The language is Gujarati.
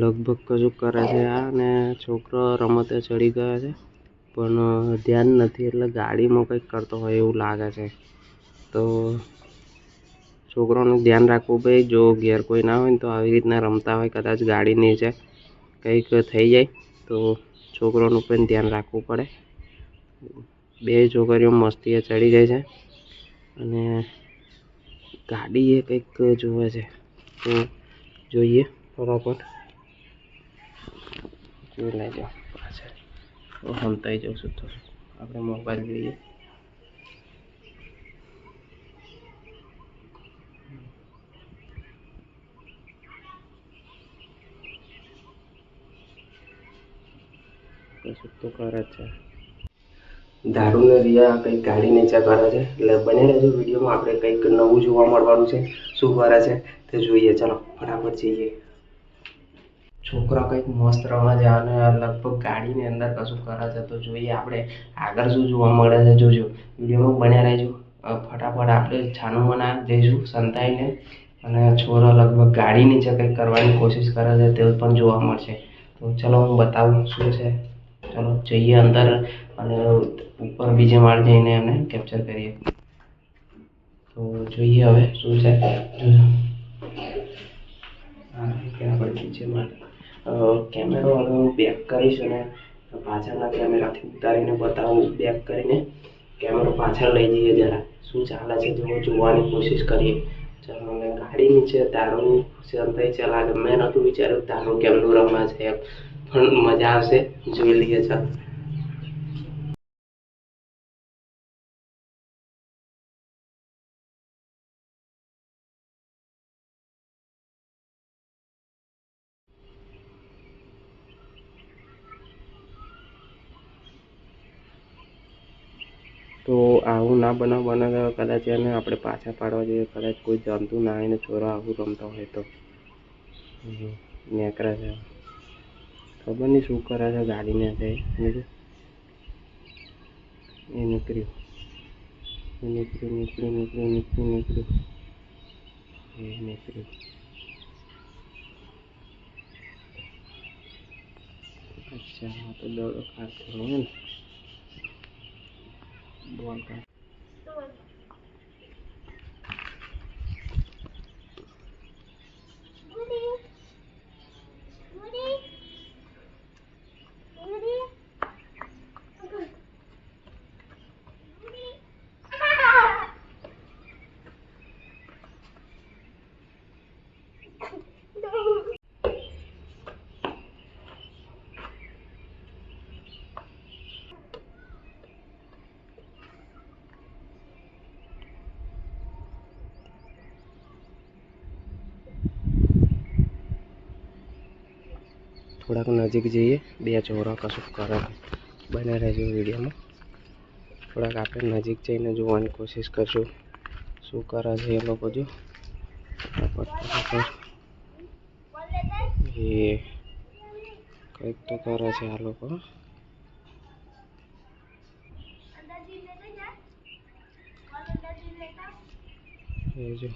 લગભગ કશું કરે છે આ ને છોકરો રમતે ચડી ગયો છે. પણ ધ્યાન નથી એટલે ગાડીમાં કંઈક કરતો હોય એવું લાગે છે. તો છોકરોનું ધ્યાન રાખવું ભાઈ, જો ઘેર કોઈ ના હોય ને તો આવી રીતના રમતા હોય, કદાચ ગાડી નીચે કંઈક થઈ જાય, તો છોકરોનું પણ ધ્યાન રાખવું પડે. બે છોકરીઓ મસ્તીએ ચડી ગઈ છે અને ગાડી એ કંઈક જોવે છે. તો જોઈએ બરાબર. જોઈ લેજો. પાછળ હું સમતાઈ જાઉં છું તો આપણે મોબાઈલ જોઈએ કશું તો કરે છે. દારૂ ને રિયા કંઈક ગાડી નીચે કરે છે. એટલે બને રહેજો વિડીયોમાં. આપણે કંઈક નવું જોવા મળવાનું છે શું કરે છે, તે જોઈએ. ચાલો, ફટાફટ જઈએ. છોકરા કંઈક મસ્ત રમવા છે અને લગભગ ગાડીની અંદર કશું કરે છે તો જોઈએ. આપણે આગળ શું જોવા મળે છે, જોજો. વિડીયોમાં બન્યા રહેજો. ફટાફટ આપણે છાનુંમાં જઈશું, સંતાઈને. અને છોરો લગભગ ગાડી નીચે કંઈક કરવાની કોશિશ કરે છે, તેવું પણ જોવા મળશે. તો ચલો, હું બતાવું શું છે. ચલો, જઈએ અંદર અને ઉપર બીજે માળ જઈને એને કેપ્ચર કરીએ. તો જોઈએ હવે શું છે. કેમેરો હવે બેક કરીશ અને પાછળના કેમેરાથી ઉતારીને બતાવું બેક કરીને કેમેરો પાછળ લઈ જઈએ જરા. શું ચાલે છે? જો જોવાની કોશિશ કરીએ. ચાલો ગાડી નીચે, તારું સંતાઈ છે લાગે મેં નહોતું વિચાર્યું તારું કેમનું રમવા છે. એમ પણ મજા આવશે જોઈ લઈએ ચાલો તો આવું ના બનાવ બને કદાચ એને આપણે પાછા પાડવા જોઈએ કદાચ કોઈ જંતુ ના આવીને છોરા આવું રમતા હોય તો. નેકરા છે ખબર નહીં શું કરે છે, ગાડીને તે એ નીકળ્યું. નીકળ્યું નીકળ્યું નીકળ્યું નીકળ્યું નીકળ્યું. એ નીકળ્યું. અચ્છા તો દડો ખાતો હોય ને. બોલ કાઢ થોડાક નજીક જઈએ, બે છોરા કશું કરે. બને રહેજો વિડીયોમાં. થોડાક આપણે નજીક જઈને જોવાની કોશિશ કરશું, શું કરે છે એ લોકો જો. એ કંઈક તો કરે છે આ લોકો. એ જો.